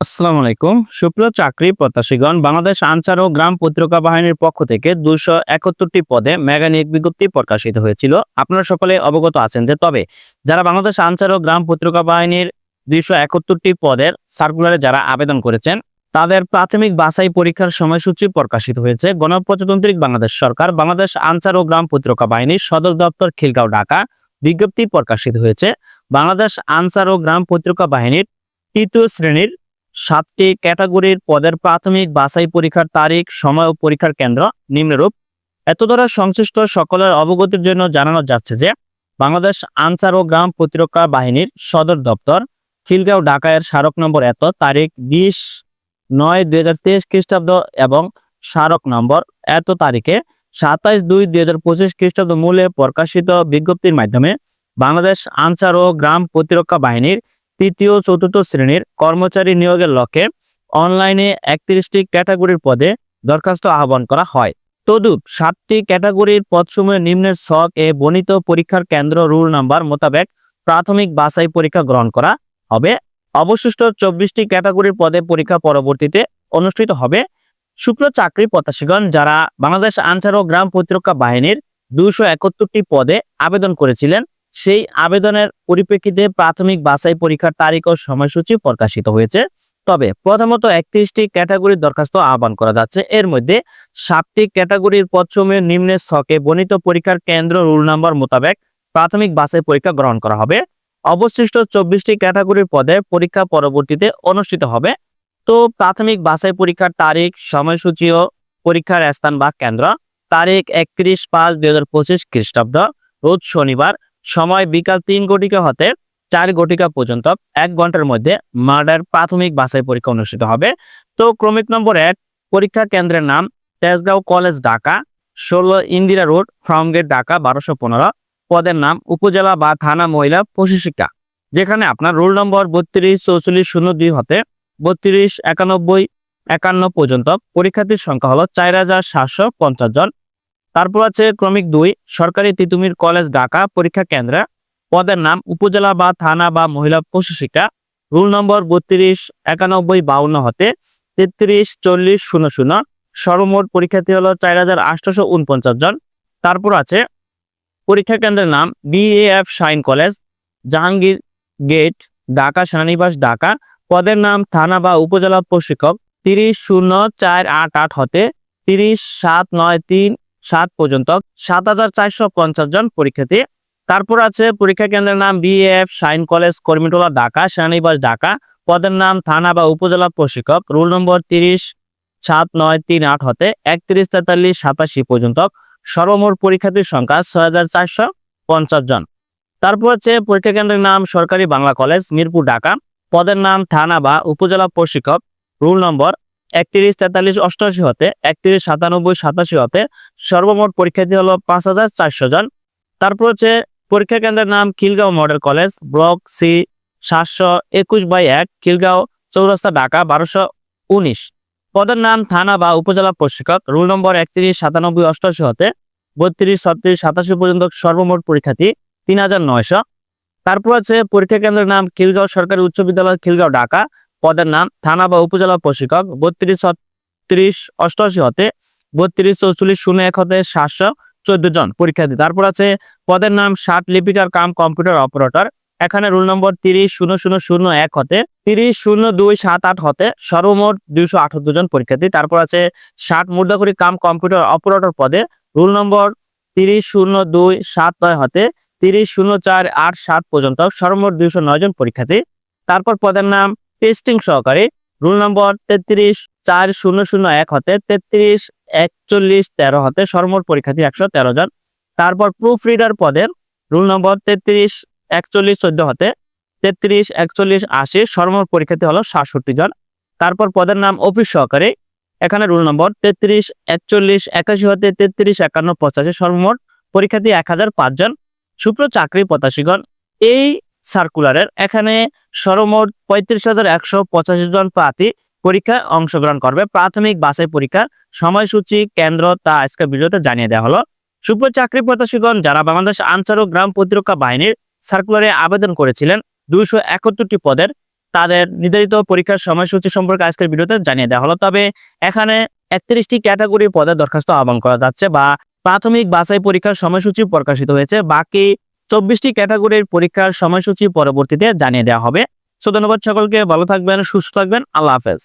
আসসালামু আলাইকুম। সুপ্রিয় চাকরি প্রত্যাশীগণ, বাংলাদেশ আনসার ও গ্রাম পত্রিকা বাহিনীর পক্ষ থেকে দুশো একাত্তরটি পদে মেগা নিয়োগ বিজ্ঞপ্তি প্রকাশিত হয়েছিল। আপনারা সকলে অবগত আছেন যে তবে যারা বাংলাদেশ আনসার ও গ্রাম পত্রিকা বাহিনীর দুইশো একাত্তরটি পদের সার্কুলারে যারা আবেদন করেছেন, তাদের প্রাথমিক বাছাই পরীক্ষার সময়সূচি প্রকাশিত হয়েছে। গণপ্রজাতন্ত্রিক বাংলাদেশ সরকার, বাংলাদেশ আনসার ও গ্রাম পত্রিকা বাহিনীর সদর দপ্তর খিলগাঁও, ঢাকা বিজ্ঞপ্তি প্রকাশিত হয়েছে। বাংলাদেশ আনসার ও গ্রাম পত্রিকা বাহিনীর তৃতীয় শ্রেণির সাতটি ক্যাটাগরির পদের প্রাথমিক বাছাই পরীক্ষার তারিখ, সময় ও পরীক্ষার কেন্দ্র নিম্নরূপ। এত দ্বারা সংশ্লিষ্ট সকলের অবগতির জন্য জানানো যাচ্ছে যে, বাংলাদেশ আনসার ও গ্রাম প্রতিরক্ষা বাহিনীর সদর দপ্তর খিলগাঁও ঢাকায়ের স্মারক নম্বর এত, তারিখ বিশ নয় দুই হাজার তেইশ খ্রিস্টাব্দ এবং স্মারক নম্বর এত তারিখে সাতাইশ দুই দুই হাজার পঁচিশ খ্রিস্টাব্দ মূলে প্রকাশিত বিজ্ঞপ্তির মাধ্যমে বাংলাদেশ আনসার ও গ্রাম প্রতিরক্ষা বাহিনীর তৃতীয় চতুর্থ শ্রেণির কর্মচারী নিয়োগের লক্ষ্যে অনলাইনে একত্রিশটি ক্যাটাগরির পদে দরখাস্ত আহ্বান করা হয়। তদুপ সাতটি ক্যাটাগরির পদসমূহের নিম্নের ছক এ বর্ণিত পরীক্ষার কেন্দ্র রুল নাম্বার মোতাবেক প্রাথমিক বাছাই পরীক্ষা গ্রহণ করা হবে। অবশিষ্ট চব্বিশটি ক্যাটাগরির পদে পরীক্ষা পরবর্তীতে অনুষ্ঠিত হবে। শুক্র চাকরি প্রত্যাশীগণ যারা বাংলাদেশ আনসার ও গ্রাম প্রতিরক্ষা বাহিনীর দুইশো একাত্তরটি পদে আবেদন করেছিলেন সেই আবেদনের পরিপ্রেক্ষিতে প্রাথমিক বাছাই পরীক্ষার তারিখ ও সময়সূচি প্রকাশিত হয়েছে। তবে প্রথমত একত্রিশটি ক্যাটাগরির দরখাস্ত আহ্বান করা যাচ্ছে। এর মধ্যে সাতটি ক্যাটাগরির পদসমূহের নিম্নের ছকে বর্ণিত পরীক্ষার কেন্দ্র রুল নাম্বার মোতাবেক প্রাথমিক বাছাই পরীক্ষা গ্রহণ করা হবে। অবশিষ্ট চব্বিশটি ক্যাটাগরির পদে পরীক্ষা পরবর্তীতে অনুষ্ঠিত হবে। তো প্রাথমিক বাছাই পরীক্ষার তারিখ, সময়সূচি ও পরীক্ষার স্থান বা কেন্দ্র। তারিখ একত্রিশ পাঁচ দুই হাজার পঁচিশ খ্রিস্টাব্দ। রোজ শনিবার। সময় বিকাল তিন ঘটিকা হতে চার ঘটিকা পর্যন্ত এক ঘণ্টার মধ্যে মার্ডার প্রাথমিক বাছাই পরীক্ষা অনুষ্ঠিত হবে। তো ক্রমিক নম্বর এক, পরীক্ষা কেন্দ্রের নাম তেজগাঁও কলেজ ঢাকা, ষোলো ইন্দিরা রোড ফার্মগেট ঢাকা, বারোশো পনেরো। পদের নাম উপজেলা বা থানা মহিলা প্রশিক্ষিকা, যেখানে আপনার রোল নম্বর বত্রিশ, চৌচল্লিশ, শূন্য দুই হতে বত্রিশ, একানব্বই, একান্ন পর্যন্ত পরীক্ষার্থীর সংখ্যা হলো চার হাজার সাতশো পঞ্চাশ জন। তারপর আছে ক্রমিক দুই, সরকারি তিতুমির কলেজ ঢাকা পরীক্ষা কেন্দ্রে। পদের নাম উপজেলা বা থানা বা মহিলা প্রশিক্ষিকা রুল নম্বর বত্রিশ, একানব্বই, বাউন্ন হতে তেত্রিশ, চল্লিশ, শূন্য শূন্য। সর্বমোট পরীক্ষার্থী হলো চার হাজার আটশোশো উনপঞ্চাশ জন। তারপর আছে পরীক্ষা কেন্দ্রের নাম BAF Shaheen college Jahangir gate, Dhaka সেনানিবাস Dhaka. পদের নাম থানা বা উপজেলা প্রশিক্ষক। তিরিশ, শূন্য, চার, আট আট হতে তিরিশ, সাত, নয়, তিন সাত পর্যন্ত সাত হাজার চারশো পঞ্চাশ জন পরীক্ষার্থী। তারপর আছে পরীক্ষা কেন্দ্রের নাম বিএফ শাইন কলেজ কর্মীটোলা ঢাকা সেনানিবাস ঢাকা পদের নাম থানা বা উপজেলা প্রশিক্ষক। রোল নম্বর তিরিশ, সাত নয় তিন আট হতে একত্রিশ তেতাল্লিশ সাতাশি পর্যন্ত সর্বমোট পরীক্ষার্থীর সংখ্যা ছয় হাজার চারশো পঞ্চাশ জন। তারপর হচ্ছে পরীক্ষা কেন্দ্রের নাম সরকারি বাংলা কলেজ, মিরপুর ঢাকা পদের নাম থানা বা উপজেলা প্রশিক্ষক। রুল নম্বর একত্রিশ, তেতাল্লিশ অষ্টআশি হতে, একত্রিশ, সাতানব্বই, সাতাশি হতে সর্বমোট পরীক্ষার্থী হলো পাঁচ হাজার চারশো জন। তারপর হচ্ছে পরীক্ষা কেন্দ্রের নাম Khilgaon model college, block C সাতশো একুশ বাই এক, খিলগাঁও চৌরাস্তা, ঢাকা বারোশো উনিশ। পদের নাম থানা বা উপজেলা প্রশিক্ষক, রুল নম্বর একত্রিশ, সাতানব্বই অষ্টআশি হতে বত্রিশ, ছত্রিশ, সাতাশি পর্যন্ত সর্বমোট পরীক্ষার্থী তিন হাজার নয়শো। তারপর আছে পরীক্ষা কেন্দ্রের নাম খিলগাঁও সরকারি উচ্চ বিদ্যালয়, খিলগাঁও, ঢাকা। পদের নাম থানা বা উপজেলা প্রশিক্ষক বত্রিশ ছত্রিশ অষ্টআশি হতে বত্রিশ চৌচল্লিশ শূন্য এক হতে সাতশো চোদ্দ জন পরীক্ষার্থী। তারপর আছে পদের নাম ষাট লিপিকার কাম কম্পিউটার অপারেটর। এখানে রোল নম্বর তিরিশ শূন্য শূন্য শূন্য এক হতে তিরিশ শূন্য দুই সাত আট হতে সর্বমোট দুইশো আঠাত্তর জন পরীক্ষার্থী। তারপর আছে ষাট মুদ্রাকরি কাম কম্পিউটার অপারেটর পদে রোল নম্বর তিরিশ শূন্য দুই সাত নয় হতে তিরিশ শূন্য চার আট সাত পর্যন্ত সর্বমোট দুইশো নয় জন পরীক্ষার্থী। তারপর পদের নাম টেস্টিং সহকারী রোল নম্বর তেত্রিশ চার শূন্য শূন্য এক হতে তেত্রিশ একচল্লিশ তেরো হতে সর্বমোট পরীক্ষার্থী একশো তেরো জন। তারপর প্রুফ রিডার পদের রোল নম্বর তেত্রিশ একচল্লিশ চোদ্দ হতে তেত্রিশ একচল্লিশ আশি সর্বমোট পরীক্ষার্থী হলো সাতষট্টি জন। তারপর পদের নাম অফিস সহকারী এখানে রোল নম্বর তেত্রিশ একচল্লিশ একাশি হতে তেত্রিশ একান্ন পঁচাশি সর্বমোট পরীক্ষার্থী এক হাজার পাঁচজন সুপ্র চাকরি প্রত্যাশীগণ, এই সার্কুলারের এখানে সর্বমোট পঁয়ত্রিশ হাজার একশো পঁচাশি জন প্রার্থী পরীক্ষায় অংশগ্রহণ করবে। প্রাথমিক বাছাই পরীক্ষার সময়সূচি, কেন্দ্র তা আজকের ভিডিওতে জানিয়ে দেওয়া হলো। সুপ্র চাকরি প্রত্যাশীগণ, যারা বাংলাদেশ আনসার ও গ্রাম প্রতিরক্ষা বাহিনীর সার্কুলারে আবেদন করেছিলেন, দুইশো একাত্তরটি পদের, তাদের নির্ধারিত পরীক্ষার সময়সূচি সম্পর্কে আজকের ভিডিওতে জানিয়ে দেওয়া হলো। তবে এখানে একত্রিশটি ক্যাটাগরি পদে দরখাস্ত আহ্বান করা যাচ্ছে বা প্রাথমিক বাছাই পরীক্ষার সময়সূচি প্রকাশিত হয়েছে। বাকি চব্বিশটি ক্যাটাগরির পরীক্ষার সময়সূচি পরবর্তীতে জানিয়ে দেওয়া হবে। সো ধন্যবাদ সকলকে, ভালো থাকবেন, সুস্থ থাকবেন, আল্লাহ হাফেজ।